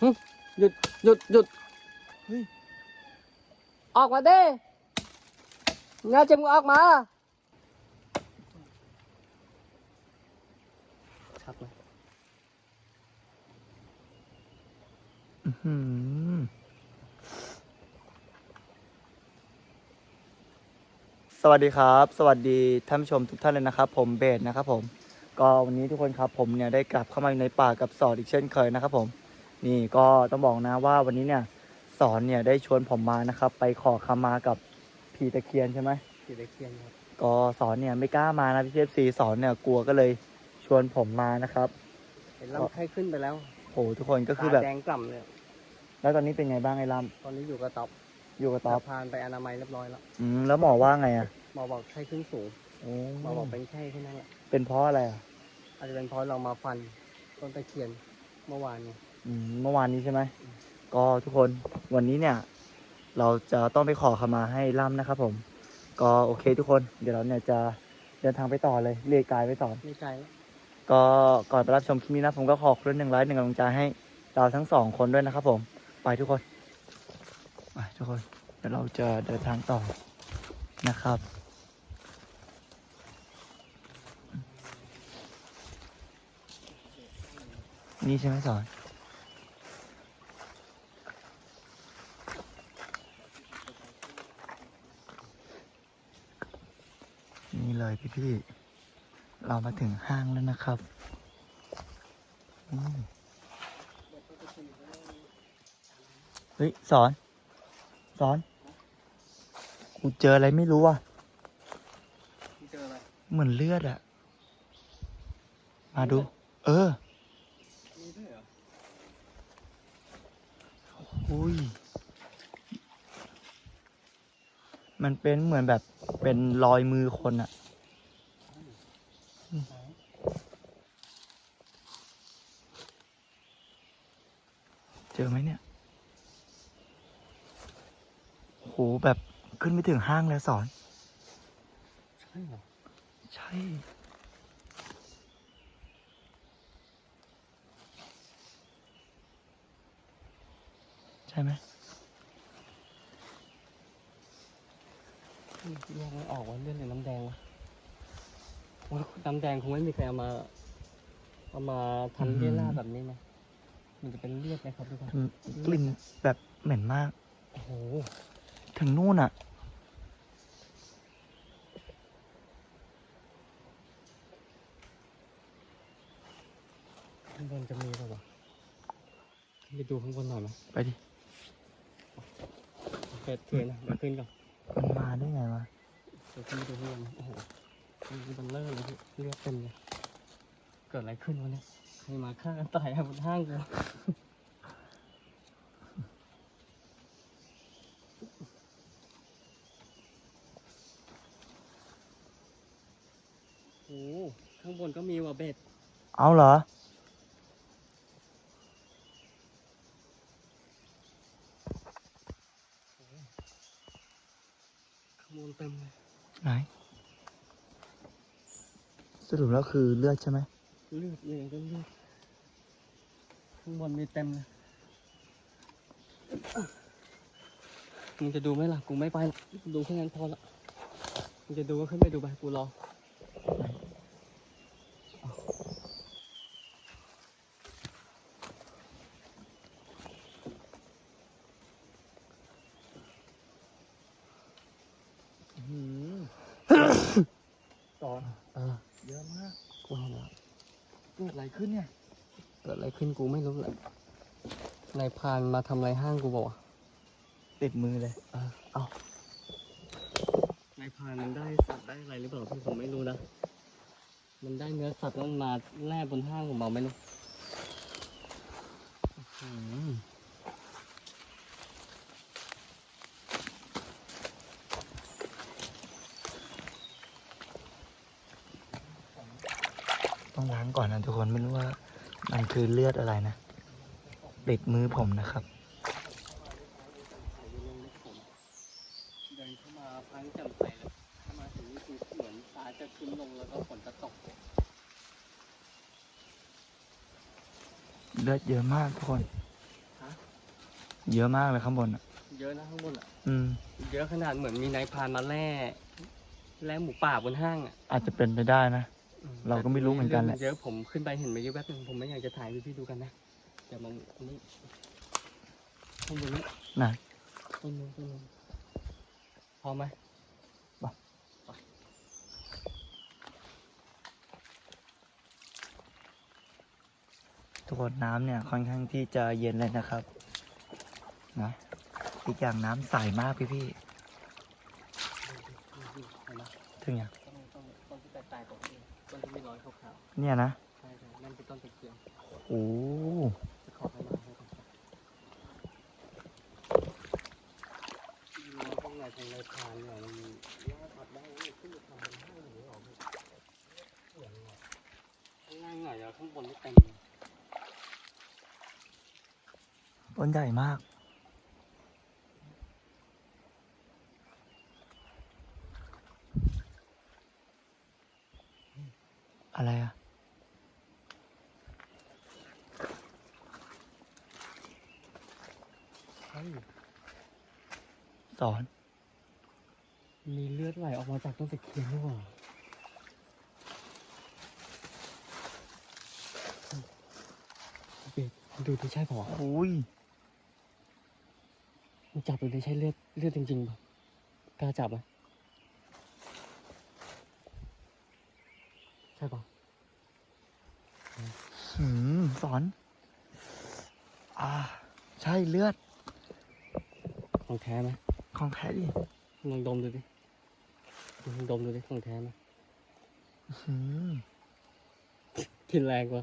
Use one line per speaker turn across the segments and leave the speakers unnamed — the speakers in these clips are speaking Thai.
หยุดหยุดหยุด
เฮ้ย
ออกมาดิงาจ็บมึงออกมาชัดไหม
อื้อหือสวัสดีครับ สวัสดีท่านผู้ชมทุกท่านเลยนะครับ ผมเบสนะครับผม ก็วันนี้ทุกคนครับผมเนี่ยได้กลับเข้ามาในป่ากับสอนอีกเช่นเคยนะครับผม นี่ก็ต้องบอกนะว่าวันนี้เนี่ยสอนเนี่ยได้ชวนผมมานะครับ ไปขอขมากับผีตะเคียนใช่ไหม
สีตะเคียนครับ
ก็สอนเนี่ยไม่กล้ามานะพี่เชฟซีสอนเนี่ยกลัวก็เลยชวนผมมานะครับ
เห็นลำไข้ขึ้นไปแล้ว
โหทุกคนก็คือแบบ
ตาแดงกล่ำเลย
แล้วตอนนี้เป็นไงบ้างไอ้ล
ตอนนี้อยู่กับต๊อบำ
อยู่กับต๊อป
พานไปอนามัยเรียบร้อยแล้ว
อืมแล้วหมอว่าไงอะ
หมอบอกไข้ขึ้นสูง
โอ้
หมอบอกเป็นไข้แค่นั้นแหละ
เป็นเพราะอะไรอะ
อาจจะเป็นเพราะเรามาฟันต้นตะเคียนเมื่อวานนี้
อืม เมื่อวานนี้ใช่ไหม ก็ทุกคนวันนี้เนี่ย เราจะต้องไปขอขมาให้ล่ำนะครับผม ก็โอเคทุกคน เดี๋ยวเราเนี่ยจะเดินทางไปต่อเลยเรียกกายไปต่อ
ไม่ไกลแล้ว
ก็ก่อนไปรับชมคลิปนี้นะ ผมก็ขอคุณหนึ่งไลค์หนึ่งกำลังใจให้เราทั้งสองคนด้วยนะครับผม ไปทุกคน ไปทุกคน เดี๋ยวเราจะเดินทางต่อนะครับ นี่ใช่ไหมสอน นี่เลยพี่พี่ๆ เรามาถึงห้างแล้วนะครับเฮ้ย สอน สอน กูเจออะไรไม่รู้อะ
เห
มือนเลือดอะมาดู เออ
หรอ
อุ้ย มันเป็นเหมือนแบบ เป็นรอยมือคนอะเจอไหมเนี่ยโหแบบขึ้นไปถึงห้างแล้วสอน
ใช่เหรอ
ใช่ ใช่ไหม
แยกไม่ออกว่าเลือดหรือน้ำแดงวะว่าน้ำแดงคงไม่มีใครเอามาเอามาทำเลี่ยราดแบบนี้นะมันจะเป็นเลือดไหมครับทุกคน
อืมกลิ่นแบบเหม็นมาก
โอ้โห
ถึงนู่นอะ
ข้างบนจะมีเปล่าวะไปดูข้างบนหน่อยไหม
ไปดิ
เกิดเถื่อนนะเดี๋ยวขึ้นก่อน
มันมา ได้ไงวะ
เดี๋ยวขึ้นไปดูข้างบนโอ้โหมันเป็นเลือดเลยพี่เลือดเต็มเลยเกิดอะไรขึ้นวะเนี่ยใครมาฆ่ากันตายอะบนห้างกูโอ้โหข้างบนก็มีว่ะเบ็ด
เอาเหรอ
ข้างบนเต็มเลย
ไหน ก็คือเลือดใช่ไหม
เลือดเลยก็เลือดข้างบนมีเต็มเลยมึงจะดูไหมล่ะกูไม่ไปดูแค่นั้นพอละมึงจะดูก็ขึ้นไปดูไปกูรอ
สอน
เออ
เยอะมา ก
กูเห็นแล้ว
เกิดอะไรขึ้นเนี่ย
เกิดอะไรขึ้นกูไม่รู้เลยนายพรานมาทำอะไรห้างกูบอกว่า
ติดมือเลย
เออเอานายพรานมันได้สัตว์ได้อะไรหรือเปล่าพี่ผมไม่รู้นะ มันได้เนื้อสัตว์แล้วมันมาแล่บนห้างผมบอกไม่รู้อื้อหือ
ต้องล้างก่อนนะทุกคนไม่รู้ว่า มันคือเลือดอะไรนะติดมือผมนะครับ
เดินเข้ามาพังแจ่มใสเลยเข้ามาถึงนี่คือเหมือนฟ้าจะครึ้มลงแล้วก็ฝนจะตก
เลือดเยอะมากทุกคน เยอะมากเลยข้างบนอะ
เยอะนะข้างบนอะ
อืม
เยอะขนาดเหมือนมีนายพรานมาแล่แล่หมูป่าบนห้างอะ
อาจจะเป็นไปได้นะ
อืม
เราก็ไม่รู้เหมือนกันแหละ
เยอะผมขึ้นไปเห็นมาเยอะแป๊บนึงผมไม่อยากจะถ่ายให้พี่ดูกันนะเดี๋ยวมันนี่ข้างบนนี้
นะ
ต้นนู้นต้นนู้นพอไหม
ทุกคนน้ำเนี่ยค่อนข้างที่จะเย็นเลยนะครับนะอีกอย่างน้ำใสมากพี่พี่
เห็นไหม
ๆถึงอย่าง
ต้นที่มีรอยขาว
เนี่ยนะ
ๆใช่ใช่นั่นคือต้นตะเคียน
โอ้
จะขอให้มาให้ก่อนครับข้างในทางในพานเนี่ยมันมียอดตัดได้แล้วขึ้นไปทางบนห้างหรือเปล่าพี่เสียงอะข้างล่างหน่อยอะข้างบนไม่เต็มเลย
ต้นใหญ่มาก อะไรอะ
เฮ้ย
สอน
มีเลือดไหลออกมาจากต้นตะเคียนหรือเปล่าเบ็ดดูที่ใช่เปล่าวะ
อุ้ย
มึงจับดูที่ใช่เลือดเลือดจริงๆป่ะกล้าจับไหมใช่ป่ะ
หืมสอน อ่า ใช่เลือด
ของแท้ไหม
ของแท้ดิ
ลองดมดูดิลองดมดูดิของแท้ไหม
หืม
กลินแรงกว่า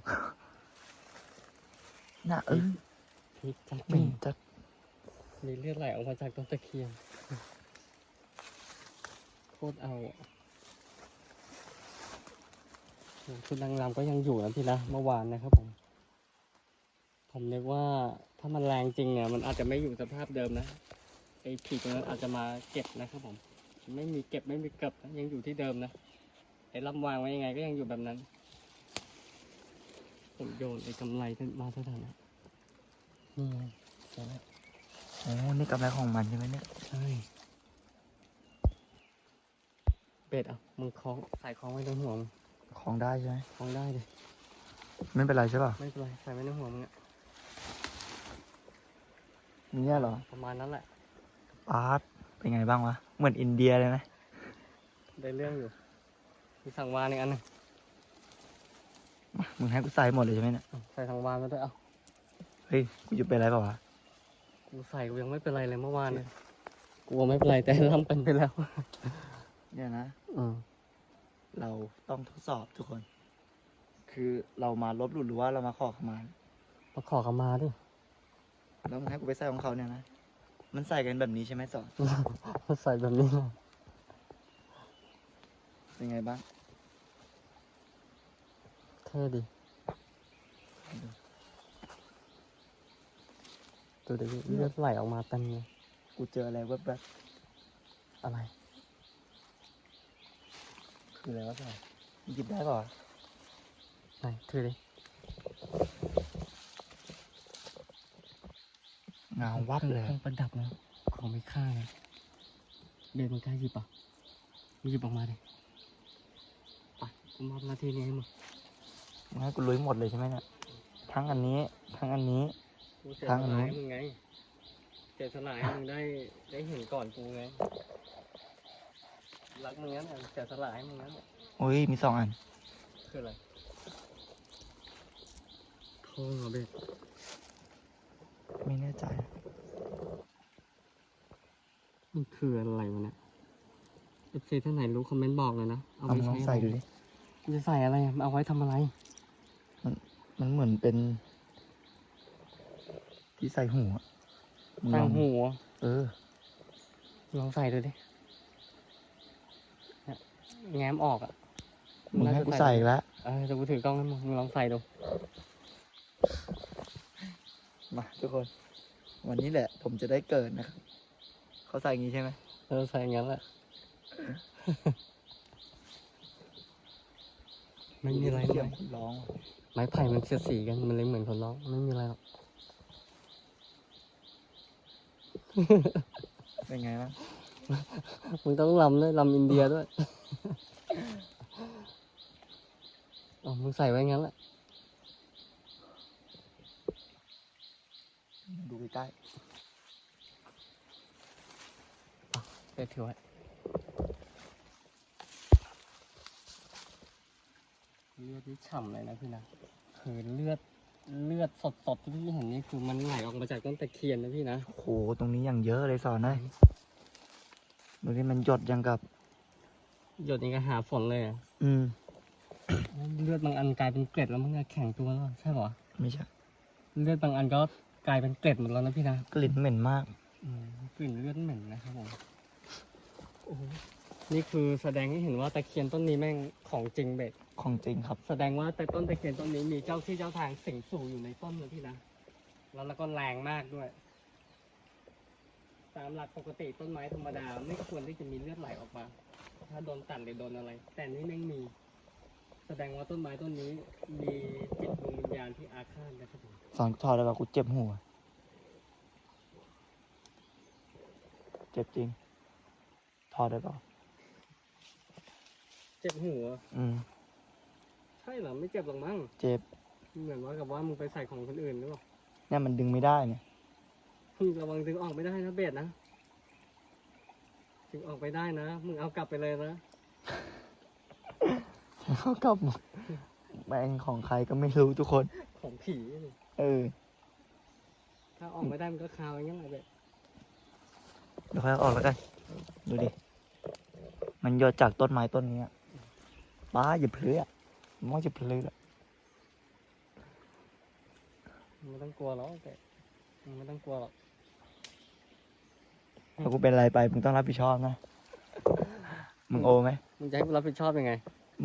น่าเอ้ย
พริกจัด
เหม็นจัด
มีเลือดไหลออกมาจากต้นตะเคียนโคตรเอาอะโหชุดนางรำก็ยังอยู่นะพี่นะเมื่อวานนะครับผม ผมนึกว่าถ้ามันแรงจริงเนี่ยมันอาจจะไม่อยู่สภาพเดิมนะไอ้ผีตรงนั้นอาจจะมาเก็บนะครับผม ไม่มีเก็บไม่มีเก็บนะยังอยู่ที่เดิมนะไอ้ลำวางไว้ยังไงก็ยังอยู่แบบนั้น ผมโยนไอ้กำไรมาเท่านั้นนะนี่ไงเจอแล้ว
โอ้นี่กำไรของมันใช่ไหมเนี่ย
ใช่เบ็ดอะมึงคล้องใส่คล้องไว้ในหัวมึง
ของได้ใช่ไหม
คล้องได้เลย
ไม่เป็นไรใช่ป่ะ
ไม่เป็นไรใส่ไว้ในหัวมึงอะ
เนี่ยเหรอ
ประมาณนั้นแหละ
ปาร์ตเป็นไงบ้างวะ เหมือนอินเดียเลยไหม
ได้เรื่องอยู่ มีสั่งวานอีกอันหนึง
มามึงให้กูใส่หมดเลยใช่ไหมเนี่ย
เอาใส่ทางวานมาด้วย เอา
เฮ้ย กูจะเป็นอะไรเปล่าวะ
กูใส่กูยังไม่เป็นไรเลยเมื่อวานเนี่ยกลัวไม่เป็นไรแต่ร่ำเป็นไปแล้ว
เนี่ยนะ
อืม
เราต้องทดสอบทุกคน คือเรามาลบหลู่หรือว่าเรามาขอขมา
มาขอขมาดิ
แล้วมึงให้กูไปใส่ของเขาเนี่ยนะ มันใส่กันแบบนี้ใช่ไหมสอน
ใส่แบบนี้เลย
เป็นไงบ้าง
เท่ดีดูดิเลือดไหลออกมาเต็มเลย
กูเจออะไรแวบ
อะไร
ๆคืออะไรวะสอนมึงหยิบได้เปล่าวะ
ไหนถือดิ
เงาวับเลย
เครื่องประดับนะของมีค่านะเบนมันกล้าหยิบอะมึงหยิบออกมาดิไปกูมอบหน้าที่นี้ให้มึง
มึง ให้กูลุยหมดเลยใช่ไหมเนี่ย ทั้งอันนี้ ทั้งอันนี้
กูเสีย
ทาง
ส
อัน
ละ
นู้น
ให้มึงไงเสียสละให้มึงได้ได้เห็นก่อนกูไง รักมึงงั้นน่ะเสียสละให้มึงงั้นน่ะ
โอ้ย มีสองอัน
คืออะไรทองเหรอเบน
ไม่แน่ใจ
มันคืออะไรวะเนี่ยเอฟซีท่านไหนรู้คอมเมนต์บอกเลยนะ เอา
เอา
ไป
มาลอง
ใช้
ใส่
อะไร
ดูดิ
มันจะใส่อะไรอะเอาไว้ทำอะไร
มันเหมือนเป็น ที่ใส่หูอะมึง
ใส่
ลอง
หัว
เออ
ลองใส่ดูดิเนี่ยแง้มออกอะ
มึงให้กูใส่อีกแล้ว
เออเดี๋ยวกูถือกล้องให้มึงมึงลองใส่ดู
มาทุกคน วันนี้แหละ ผมจะได้เกิดนะครับ เขาใส่อย่างนี้ใช่ไหม
เออใส่อย่างนั้นแหละ ไม่มีอะไร
เสียง
ไม้
คนร้องว่ะ
ไม้ไผ่มันเสียดสีกัน มันเลยเหมือนคนร้อง ไม่มีอะไรหรอก
เป็นไงบ้าง
มึงต้องลำด้วยลำอินเดียด้วยอ๋อมึงใส่ไว้งั้นแหละ
ดูใกล้
เดี๋ยวถือไว้ เลือดนี่ฉ่ำเลยนะพี่นะคือเลือดเลือดสดๆที่พี่เห็นนี่คือมันไหลออกมาจากต้นตะเคียนนะพี่นะ
ๆโหตรงนี้อย่างเยอะเลยสอนเลยดูที่มันหยดยังกับ
หยดยังกระหาฝนเลยอะ
อืม
เลือดบางอันกลายเป็นเกล็ดแล้วมันก็แข็งตัวแล้วใช่ปะ
ไม่ใช่
เลือดบางอันก็กลายเป็นเกล็ดหมดแล้วนะพี่นะ
กลิ่นเหม็นมาก
อืมกลิ่นเลือดเหม็นนะครับผมโอ้โหนี่คือแสดงให้เห็นว่าตะเคียนต้นนี้แม่งของจริงเบ็ด
ของจริงครับ
แสดงว่าแต่ต้นตะเคียนต้นนี้มีเจ้าที่เจ้าทางสิงสู่อยู่ในต้นนะพี่นะแล้วแล้วก็แรงมากด้วย ตามหลักปกติต้นไม้ธรรมดา ไม่ควรที่จะมีเลือดไหลออกมา ถ้าโดนตัดหรือโดนอะไร แต่นี่แม่งมี แสดงว่าต้นไม้ต้นนี้ มีจิตดวงวิญญาณที่อาฆาตนะครับผม
สอนถอดแล้วกูเจ็บหัว เจ็บจริงถอดได้เปล่า
เจ็บหัว
อืม
ใช่เหรอไม่เจ็บหรอกมั้ง
เจ็บ
เหมือนว่ากับว่ามึงไปใส่ของคนอื่นหรือเปล่า
เนี่ยมันดึงไม่ได้เนี่ย
มึงระวังดึงออกไม่ได้นะเบสนะดึงออกไปได้นะมึงเอากลับไปเลยนะ
เขากลับมาแม่งของใครก็ไม่รู้ทุกคน
ของผีนี่
เออ
ถ้าออกไม่ได้มันก็คาวอย่างเงี้ยแหละเบส
เดี๋ยวค่อยเอาออกแล้วกัน ดูดิ มันหยดจากต้นไม้ต้นนี้อะป้าอย่าเพลื้อ มันว่าจะเพลื้อ
มึงไม่ต้องกลัวหรอกเบสมึงไม่ต้องกลัวหรอก
ถ้ากูเป็นอะไรไปมึงต้องรับผิดชอบนะ มึงโอไหม
มึงจะให้กูรับผิดชอบยังไง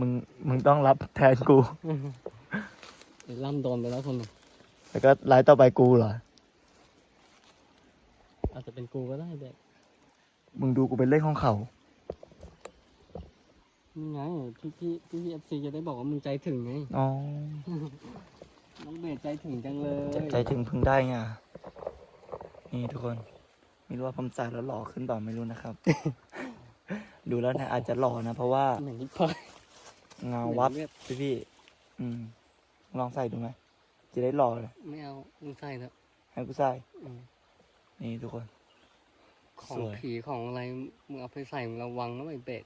มึงมึงต้องรับแทนกู
เดี๋ยวล่ำโดนไปแล้วคนหนึ่ง
แล้วก็ไลฟ์ต่อไปกูเหรอ
อาจจะเป็นกูก็ได้เบส
มึงดูกูเป็นเล่นของเขา
นี่ไงพี่พี่พี่เอฟซีจะได้บอกว่ามึงใจถึงไง
อ๋อ
น้องเบสใจถึงจังเลย
ใจใจถึงพึ่งได้ไงนี่ทุกคนไม่รู้ว่าผมใส่แล้วหล่อขึ้นเปล่าไม่รู้นะครับ ดูแล้วเนี่ยอาจจะหล่อนะ เพราะว่า
เหมือนที่พาย
เงาวับ
เหมือนเลือด
พี่พี่ๆอืม ลองใส่ดูไหมจะได้หล่อเลย
ไม่เอามึงใส่เถอะ
ให้กูใส่
อืม
นี่ทุกคน
ของ
สวย
ผีของอะไรมึงเอาไปใส่มึงระวังนะไอ้เบส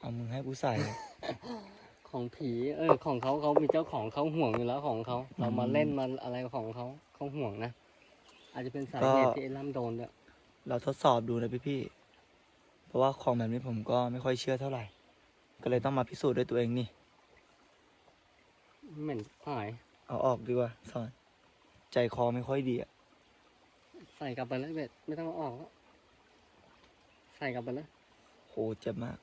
เอามึงให้กูใส่เลย
ของผีเออของเขาเขามีเจ้าของเขาห่วงอยู่แล้วของเขาเรามาเล่นมาอะไรของเขาเขาห่วงนะ อาจจะเป็นสาเหตุ
ก็
ที่ไอ้ล่ำโดนด้วย
เราทดสอบดูนะพี่พี่ๆเพราะว่าของแบบนี้ผมก็ไม่ค่อยเชื่อเท่าไหร่ ก็เลยต้องมาพิสูจน์ด้วยตัวเองนี่
เหม็นหาย
เอาออกดีกว่าสอนใจคอไม่ค่อยดีอะ
ใส่กลับไปเลยเบสไม่ต้องเอาออกแล้วใส่กลับไปเลย
โหเจ็บมาก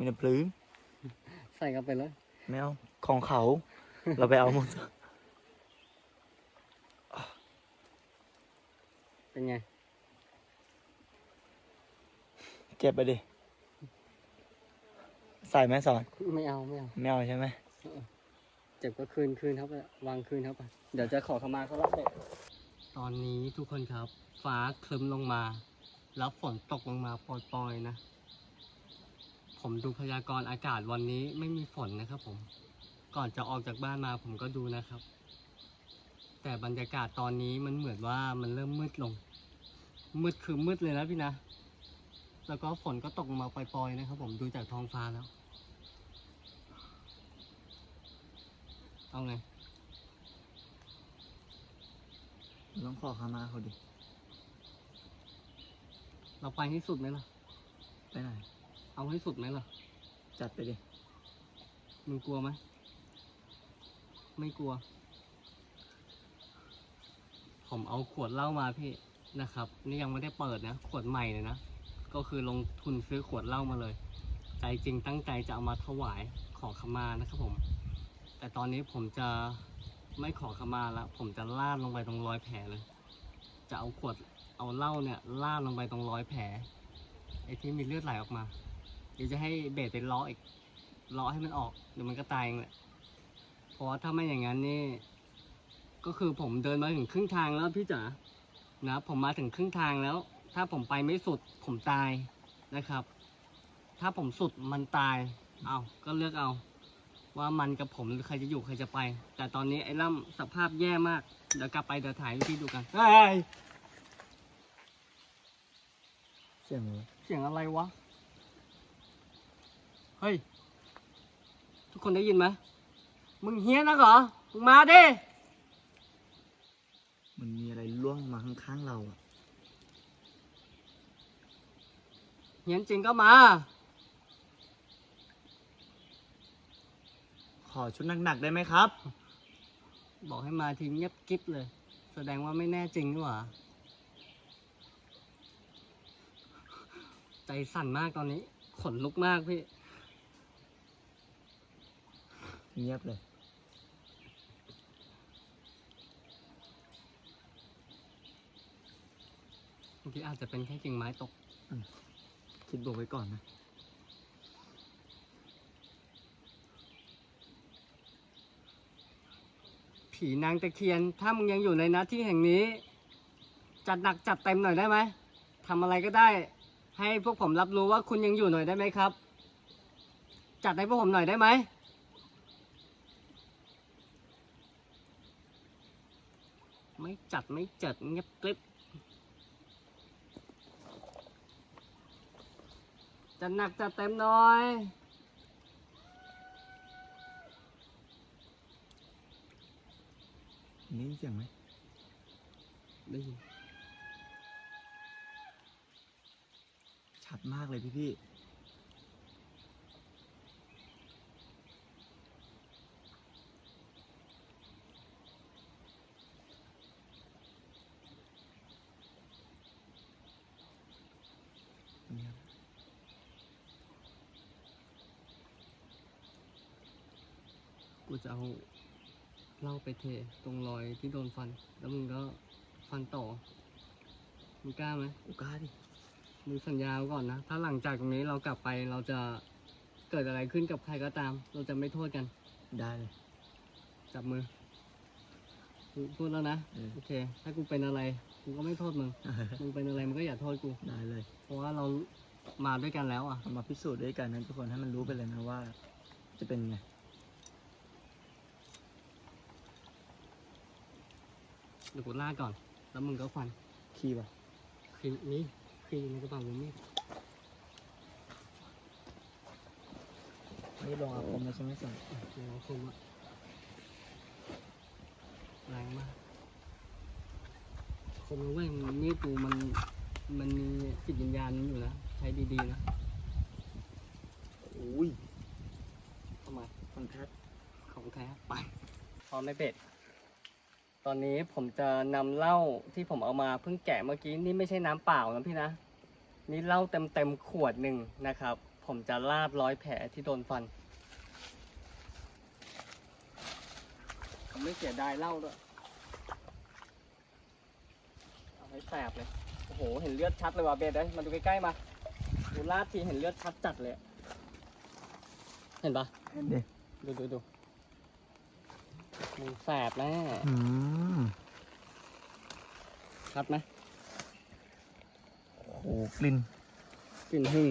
มีน้ำพลื้น
ใส่กลับไปเลย
ไม่เอาของเขา เราไปเอาหมด
เป็นไง
เจ็บไปดิ ใส่ไหมสอน
ไม่เอาไม่เอา
ไม่เอาใช่ไหม
เจ็บก็คืนคืนเขาไปวางคืนเขาไปเดี๋ยวจะขอขมาเขาแล้วเบสตอนนี้ทุกคนครับ ฟ้าคลึ้มลงมา แล้วฝนตกลงมาปล่อยๆนะ ผมดูพยากรณ์อากาศวันนี้ไม่มีฝนนะครับผม ก่อนจะออกจากบ้านมาผมก็ดูนะครับ แต่บรรยากาศตอนนี้มันเหมือนว่ามันเริ่มมืดลง มืดคือมืดเลยนะพี่นะ แล้วก็ฝนก็ตกลงมาปล่อยๆนะครับ ผมดูจากท้องฟ้าแล้ว เอาไง
ต้องขอขามาเขาดิ
เราไปให้สุดไหมล่ะ
ไปไหน
เอาให้สุดไหมล่ะ
จัดไปดิ
มึงกลัวไหม ไม่กลัว ผมเอาขวดเหล้ามาพี่นะครับ นี่ยังไม่ได้เปิดนะ ขวดใหม่เลยนะ ก็คือลงทุนซื้อขวดเหล้ามาเลย ใจจริงตั้งใจจะเอามาถวายขอขมานะครับผม แต่ตอนนี้ผมจะไม่ขอขมาแล้วผมจะลาดลงไปตรงรอยแผลเลย จะเอาขวดเอาเหล้าเนี่ยลาดลงไปตรงรอยแผลไอ้ที่มีเลือดไหลออกมาเดี๋ยวจะให้เบสไปล้ออีกรอให้มันออกเดี๋ยวมันก็ตายเองแหละเพราะว่าถ้าไม่อย่างนั้นนี่ก็คือผมเดินมาถึงครึ่งทางแล้วพี่จ๋านะผมมาถึงครึ่งทางแล้ว ถ้าผมไปไม่สุดผมตายนะครับ ถ้าผมสุดมันตายเอาก็เลือกเอา ว่ามันกับผมใครจะอยู่ใครจะไป แต่ตอนนี้ไอ้ล่ำสภาพแย่มากเดี๋ยวกลับไปเดี๋ยวถ่ายให้พี่ดูกันเฮ้ย
เสียงเลย
เสียงอะไรวะ เฮ้ย ทุกคนได้ยินไหมมึงเฮี้ยนนักเหรอ มึงมาดิ
มันมีอะไรล่วงมาข้างๆเราอะ
เฮี้ยนจริงก็มา
ขอชุดหนักๆได้ไหมครับ
บอกให้มาทีเงียบกิ๊บเลย แสดงว่าไม่แน่จริงนี่หว่าใจสั่นมากตอนนี้ ขนลุกมากพี่
เงียบเลย
เมื่อกี้อาจจะเป็นแค่กิ่งไม้ตก
คิดบวกไว้ก่อนนะ
ผีนางตะเคียน ถ้ามึงยังอยู่ในหน้าที่แห่งนี้ จัดหนักจัดเต็มหน่อยได้ไหมทำอะไรก็ได้ ให้พวกผมรับรู้ว่าคุณยังอยู่หน่อยได้ไหมครับ จัดให้พวกผมหน่อยได้ไหม ไม่จัดไม่จัดเงียบกริบจัดหนักจัดเต็มหน่อย
นี่เสียงไหม
ได้ยิน
ชัดมากเลยพี่พี่เงียบ
กูจะ เอาเหล้าไปเทตรงรอยที่โดนฟัน แล้วมึงก็ฟันต่อ มึงกล้าไหม
กูกล้าดิ
มึงสัญญาไว้ก่อนนะ ถ้าหลังจากตรงนี้เรากลับไปเราจะเกิดอะไรขึ้นกับใครก็ตาม เราจะไม่โทษกัน
ได้เลย
จับมือกูพูดแล้วนะ
เออ
โอเค ถ้ากูเป็นอะไร กูก็ไม่โทษมึง มึงเป็นอะไรมึงก็อย่าโทษกู
ได้เลย
เพราะว่าเรามาด้วยกันแล้วอะ
เอามาพิสูจน์ด้วยกันนะทุกคนให้มันรู้ไปเลยนะว่า จะเป็นไง
เดี๋ยวกูลากก่อน แล้วมึงก็ฟัน
ขี้ป่ะ
คือนี่คือในกระเป๋ามึงนี่
ไม่ลงอาคมเลยใช่ไหมสัน
เดี๋ยวคมอะแรงมากคมนะเว้ยมันมีดกูมันมันมีจิตวิญญาณอยู่นะ ใช้ดีๆนะ
อุ้ย
ทำไม
คนแท้
ของแท้ไปพร้อมไหม่เป็ด ตอนนี้ผมจะนำเหล้าที่ผมเอามาเพิ่งแกะเมื่อกี้นี่ไม่ใช่น้ำเปล่านะพี่นะ นี่เหล้าเต็มเต็มๆขวดหนึ่งนะครับ ผมจะลาบร้อยแผลที่โดนฟัน ผมไม่เสียดายเหล้าด้วย เอาให้แสบเลย โอ้โห เห็นเลือดชัดเลยว่ะเบสเลยมาดูใกล้ๆมาดูลาดทีเห็นเลือดชัดจัดเลยอะเห็นปะ
เห็นดิ
ดูดูดู มึงแสบแน่
อืม
ชัดไหม
โอ้โหกลิ่น
กลิ่นหึ่ง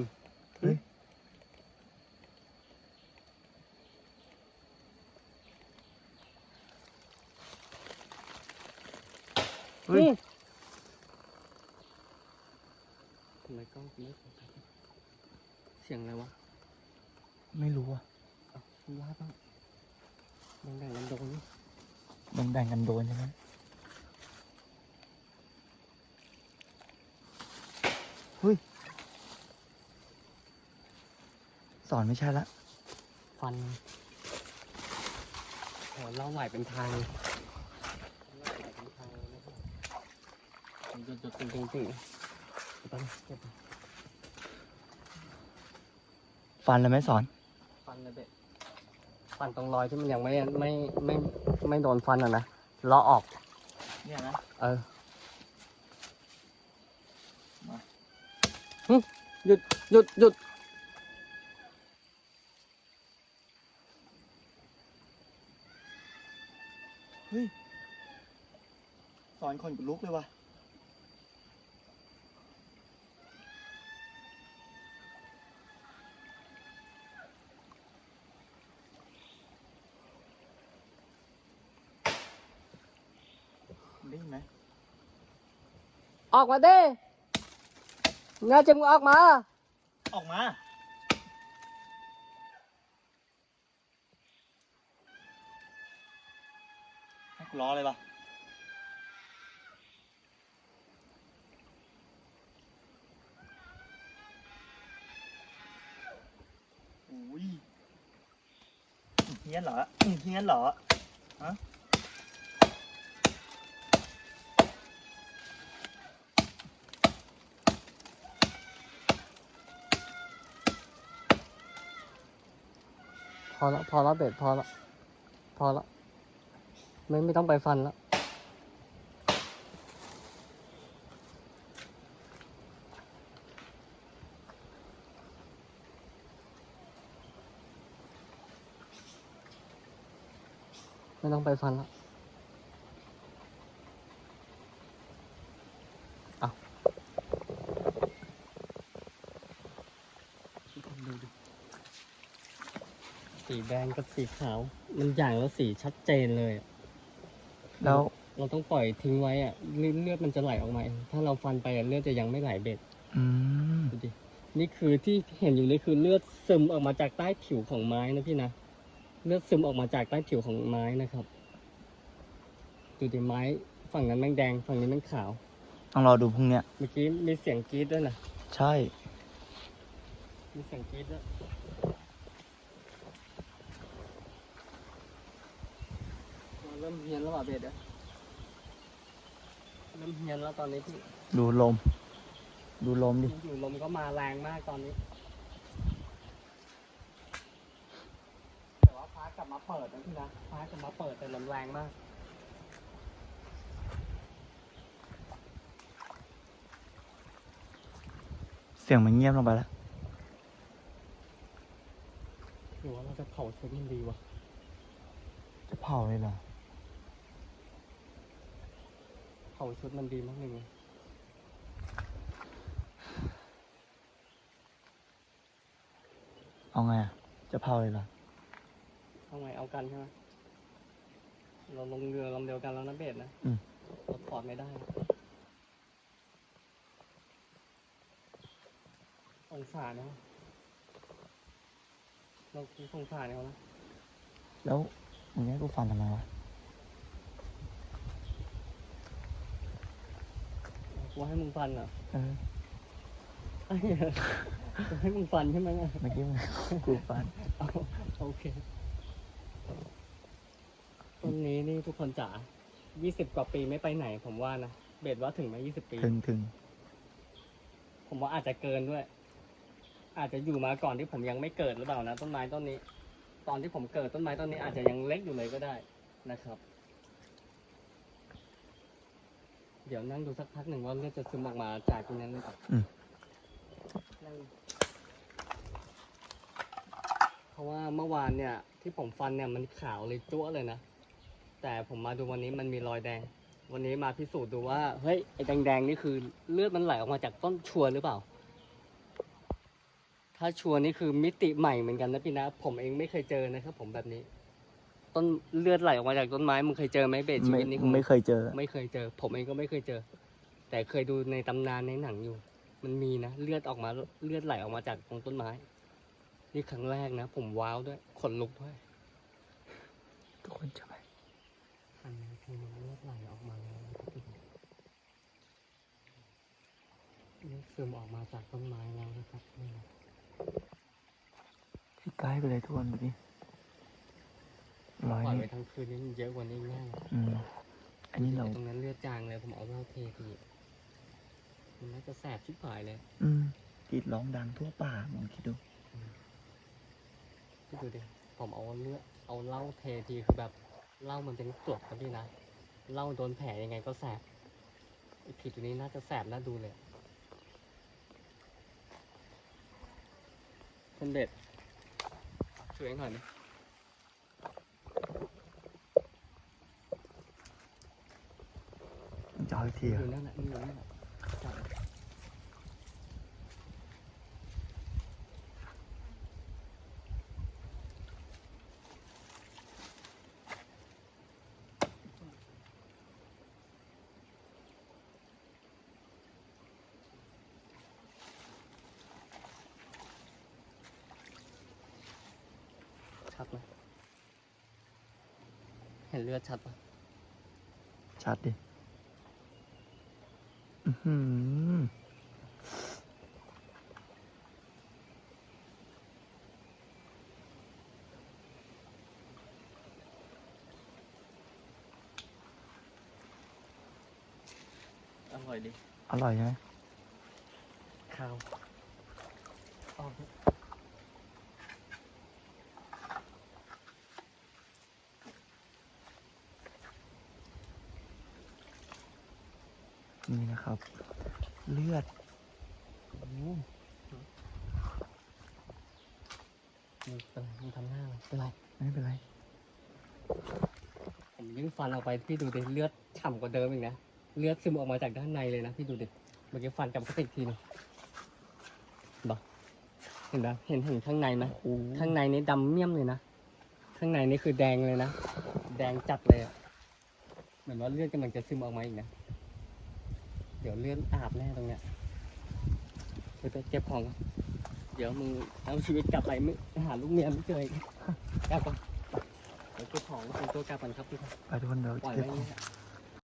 เฮ้ยเฮ้ย
อืมทำไมกล้องกูไม่โฟกัสเสียงอะไรวะ
ไม่รู้อะ
เอ้าคุณว่าบ้าง ดังดังกันโดนนี่
มันแบ่งกันโดนใช่ไหมเฮ้ย สอนไม่ใช่ละ
ฟันโอ้เล่าไหลเป็นทางเลยเล่าไหลเป็นทางเลยนะครับจุดจุดจุดจริงจริงๆเดี๋ยวแป๊บนึงเดี๋ยวแป๊บนึง
ฟันเลยไหมสอน
ฟันเลยเด็ ฟันตรงรอยที่มันยังไม่ไม่ไม่ไม่โดนฟันอะนะเลาะออก
เนี่ยนะ
เออ
มา
หึหยุดหยุดหยุด
เฮ้ยสอนคนกูลุกเลยว่ะ ได้ยินไหม
ออกมาดิงาจึงออกมา
ออกมาให้กูล้อเลยปะอุ้ยมึงเฮี้ยนเหรอมึงเฮี้ยนเหรอฮะ
พอละพอละเบ็ดพอละพอละไม่ไม่ต้องไปฟันละไม่ต้องไปฟันละเอาดูดิ สี แดงกับสีขาว มันอย่างละสีชัดเจนเลยอะ
แล้ว
เราต้องปล่อยทิ้งไว้อะเลือดเลือดมันจะไหลออกมาเองถ้าเราฟันไปอะเลือดจะยังไม่ไหลเบ็ด
อืม
ดูดินี่คือที่เห็นอยู่นี่คือเลือดซึมออกมาจากใต้ผิวของไม้นะพี่นะเลือดซึมออกมาจากใต้ผิวของไม้นะครับดูดิไม้ฝั่งนั้นแม่งแดงฝั่งนี้แม่งขาว
ต้องรอดูพรุ่งเนี้ย
เมื่อกี้มีเสียงกรี๊ดด้วยนะ
ใช่
มีเสียงกรี๊ดด้วย ริ่มเฮียนแล้วว่ะเบ็ดอะเริ่มเฮียนแล้วตอนนี้พี่
ดูลม ดูลมดิ
อยู่ลมก็มาแรงมากตอนนี้ แต่ว่าฟ้ากลับมาเปิดนะพี่นะฟ้ากลับมาเปิดแต่ลมแรงมาก
เสียงมันเงียบลงไปแล้ว
หรือว่าเราจะเผาชุดมันดีวะ
จะเผาเลยเหรอ
เผาชุดมันดีมากหนึ่ง
เอาไงอะจะเผาเลยเหรอ
เอาไงเอากันใช่ไหมเราลงเรือลำเดียวกันแล้วนะเบสนะ
อืม
เราถอดไม่ได้สงสารนะเราคือสงสารเขานะ
แล้วมึงให้กูฟันทำไมวะ
กูให้มึงฟันเหรอ
เออ
กูให้มึงฟันใช่ไหมอะ
เมื่อกี้มึงกูฟัน
เอาโอเคต้นนี้นี่ทุกคนจ๋ายี่สิบกว่าปีไม่ไปไหน ผมว่านะ เบสว่าถึงไหมยี่สิบปี
ถึงถึง
ผมว่าอาจจะเกินด้วย อาจจะอยู่มาก่อนที่ผมยังไม่เกิดหรือเปล่านะต้นไม้ต้นนี้ ตอนที่ผมเกิดต้นไม้ต้นนี้อาจจะยังเล็กอยู่เลยก็ได้นะครับ เดี๋ยวนั่งดูสักพักหนึ่งว่าเลือดจะซึมออกมาจากตรงนั้นหรือเปล่า
อืม
นั่งเพราะว่าเมื่อวานเนี่ย ที่ผมฟันเนี่ยมันขาวเลยจั่วเลยนะ แต่ผมมาดูวันนี้มันมีรอยแดง วันนี้มาพิสูจน์ดูว่าเฮ้ยไอ้แดงๆนี่คือเลือดมันไหลออกมาจากต้นชัวร์หรือเปล่า ถ้าชัวร์นี่คือมิติใหม่เหมือนกันนะพี่นะ ผมเองไม่เคยเจอนะครับผมแบบนี้ ต้นเลือดไหลออกมาจากต้นไม้มึงเคยเจอไหมเบสชี
ไม่
วิตนี้ของ
ไม่เคยเจอ
ไม่เคยเจอ ผมเองก็ไม่เคยเจอ แต่เคยดูในตำนานในหนังอยู่ มันมีนะเลือดออกมาเลือดไหลออกมาจากตรงต้นไม้ นี่ครั้งแรกนะ ผมว้าวด้วยขนลุกด้วย
ทุกคนจะไป
อันนี้คือมันเลือดไหลออกมาแล้วนะครับทุกคนเลือดซึมออกมาจากต้นไม้แล้วนะครับนี่นะ
ใกล้ๆไปเลยทุกคนดูดิ รอย
ปล่อย
นี่
ไว้ทั้งคืนนี้มันเยอะกว่านี้แน่
อืมอันนี้เรา
ตรงนั้นเลือดจางเลยผมเอาเหล้าเททีมันน่าจะแสบชิบหายเลย
อืมกรีดร้องดังทั่วป่าลองคิดดู
คิดดูดิผมเอาเลือดเอาเหล้าเททีคือแบบเหล้ามันเป็นกรดครับพี่นะเหล้าโดนแผลยังไงก็แสบไอ้ผิดตัวนี้น่าจะแสบน่าดูเลยเป็นเด็ดช่วยเองหน่อยดิ
จอาที
อะชัดไหมเห็นเลือดชัดปะ
ชัดดิ อือหือ
อร่อยดิ
อร่อยใช่ไหม
ข้าวออก
นี่นะครับ เลือด
อืมมึงเป็นไรมึงทำหน้าอะไรเป็นไร
ไม่เป็นไร
ผมยิ่งฟันออกไปพี่ดูดิเลือดฉ่ำกว่าเดิมอีกนะเลือดซึมออกมาจากด้านในเลยนะพี่ดูดิเมื่อกี้ฟันกับกระติกทีนึงบอกเห็นปะเห็นเห็นข้างในไหม
โอ้โห
ข้างในนี่ดำเมี่ยมเลยนะข้างในนี่คือแดงเลยนะแดงจัดเลยอะเหมือนว่าเลือดกำลังจะซึมออกมาอีกนะ เดี๋ยวเลือดอาบแน่ตรงเนี้ยเดี๋ยวไปเก็บของก่อนเดี๋ยวมึงเอาชีวิตกลับไปมึงหาลูกเมียไม่เจออีกกลับก่อนเดี๋ยวเก็บของเป็นตัวกลับก่อนครับพี่ครับ
ไปทุกคนเดี๋ยว
ปล่อย
เก็บ
ไว้อ
ข
ย่า
อง
งนี้แหละ